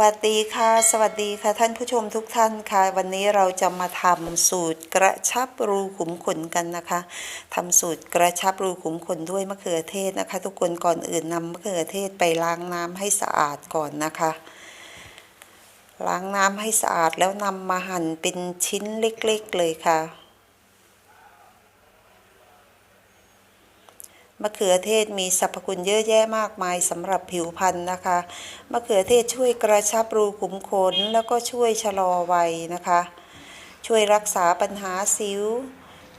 วัสดีค่ะ สวัสดีค่ะท่านผู้ชมทุกท่านค่ะ วันนี้เราจะมาทำสูตรกระชับรูขุมขนกันนะคะทำสูตรกระชับรูขุมขนด้วยมะเขือเทศนะคะ ทุกคนก่อนอื่นนำมะเขือเทศไปล้างน้ำให้สะอาดก่อนนะคะ ล้างน้ำให้สะอาดแล้วนำมาหั่นเป็นชิ้นเล็กๆเลยค่ะ มะเขือเทศมีสรรพคุณเยอะแยะมากมายสำหรับผิวพรรณนะคะ มะเขือเทศช่วยกระชับรูขุมขน แล้วก็ช่วยชะลอวัยนะคะ ช่วยรักษาปัญหาสิว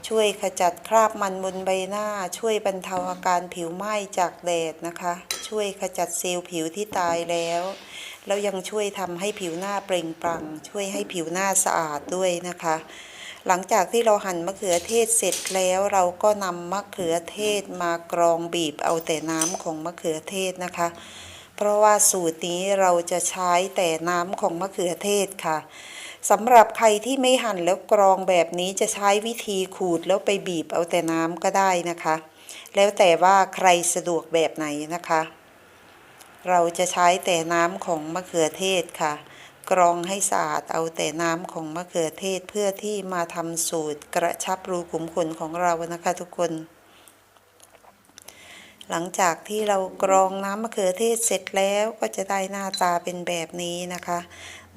ช่วยขจัดคราบมันบนใบหน้า ช่วยบรรเทาอาการผิวไหม้จากแดดนะคะ ช่วยขจัดเซลล์ผิวที่ตายแล้ว แล้วยังช่วยทำให้ผิวหน้าเปล่งปลั่ง ช่วยให้ผิวหน้าสะอาดด้วยนะคะ หลังจากที่เราหั่นมะเขือเทศเสร็จแล้วเราก็นำมะเขือเทศมากรองบีบเอาแต่น้ำของมะเขือเทศนะคะ เพราะว่าสูตรนี้เราจะใช้แต่น้ำของมะเขือเทศค่ะสำหรับใครที่ไม่หั่นแล้วกรองแบบนี้จะใช้วิธีขูดแล้วไปบีบเอาแต่น้ำก็ได้นะคะ แล้วแต่ว่าใครสะดวกแบบไหนนะคะ เราจะใช้แต่น้ำของมะเขือเทศค่ะ กรองให้สะอาดเอาแต่น้ำของมะเขือเทศเพื่อที่มาทำสูตรกระชับรูขุมขนของเรานะคะทุกคน หลังจากที่เรากรองน้ำมะเขือเทศเสร็จแล้วก็จะได้หน้าตาเป็นแบบนี้นะคะ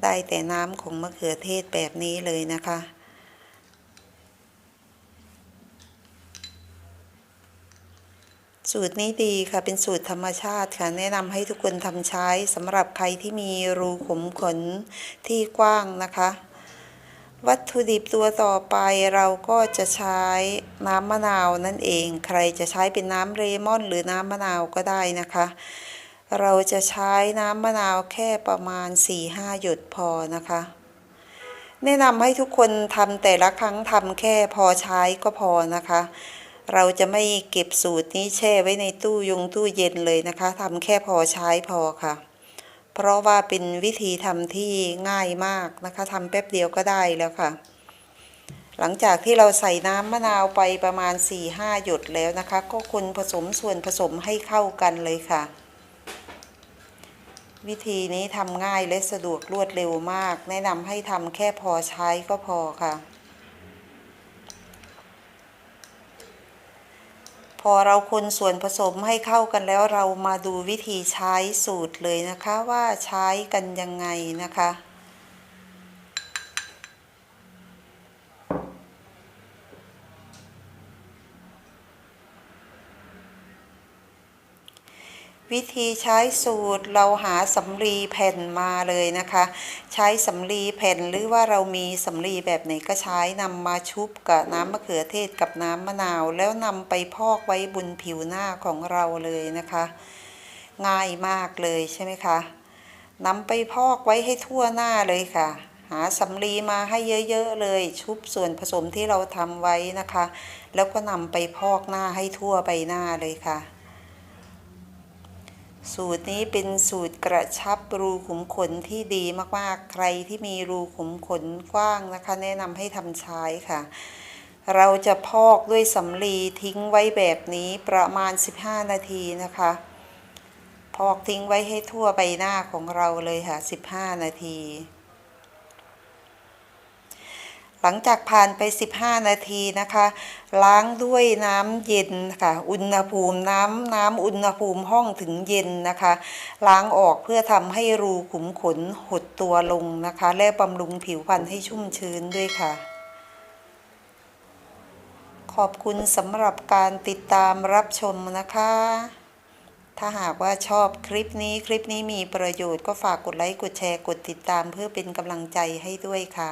ได้แต่น้ำของมะเขือเทศแบบนี้เลยนะคะ สูตรนี้ดีค่ะเป็นสูตรธรรมชาติค่ะ แนะนำให้ทุกคนทำใช้สำหรับใครที่มีรูขุมขนที่กว้างนะคะ วัตถุดิบตัวต่อไปเราก็จะใช้น้ำมะนาวนั่นเอง ใครจะใช้เป็นน้ำเลมอน หรือน้ำมะนาวก็ได้นะคะ เราจะใช้น้ำมะนาวแค่ประมาณ 4-5 หยดพอนะคะ แนะนำให้ทุกคนทำแต่ละครั้งทำแค่พอใช้ก็พอนะคะ เราจะไม่เก็บสูตรนี้แช่ไว้ในตู้ยงตู้เย็นเลยนะคะทำแค่พอใช้พอค่ะ เพราะว่าเป็นวิธีทำที่ง่ายมากนะคะทำแป๊บเดียวก็ได้แล้วค่ะ หลังจากที่เราใส่น้ำมะนาวไปประมาณ 4-5 หยดแล้วนะคะ ก็คนผสมส่วนผสมให้เข้ากันเลยค่ะ วิธีนี้ทำง่ายและสะดวกรวดเร็วมาก แนะนำให้ทำแค่พอใช้ก็พอค่ะ อเราคนส่วนผสมให้เข้ากันแล้วเรามาดูวิธีใช้สูตรเลยนะคะว่าใช้กันยังไงนะคะ วิธีใช้สูตรเราหาสำลีแผ่นมาเลยนะคะ ใช้สำลีแผ่นหรือว่าเรามีสำลีแบบไหนก็ใช้นำมาชุบกับน้ำมะเขือเทศกับน้ำมะนาว แล้วนำไปพอกไว้บนผิวหน้าของเราเลยนะคะ ง่ายมากเลยใช่ไหมคะนำไปพอกไว้ให้ทั่วหน้าเลยค่ะ หาสำลีมาให้เยอะๆเลย ชุบส่วนผสมที่เราทำไว้นะคะ แล้วก็นำไปพอกหน้าให้ทั่วใบหน้าเลยค่ะ สูตรนี้เป็นสูตรกระชับรูขุมขนที่ดีมากๆ ใครที่มีรูขุมขนกว้างนะคะ แนะนำให้ทำใช้ค่ะ เราจะพอกด้วยสำลีทิ้งไว้แบบนี้ประมาณ 15 นาทีนะคะ พอกทิ้งไว้ให้ทั่วใบหน้าของเราเลยค่ะ 15 นาที หลังจากผ่านไป 15 นาทีนะคะ ล้างด้วยน้ำเย็นค่ะ อุณหภูมิน้ำน้ำอุณหภูมิห้องถึงเย็นนะคะ ล้างออกเพื่อทำให้รูขุมขนหดตัวลงนะคะ และบำรุงผิวพรรณให้ชุ่มชื้นด้วยค่ะ ขอบคุณสำหรับการติดตามรับชมนะคะ ถ้าหากว่าชอบคลิปนี้คลิปนี้มีประโยชน์ก็ฝากกดไลค์กดแชร์กดติดตามเพื่อเป็นกำลังใจให้ด้วยค่ะ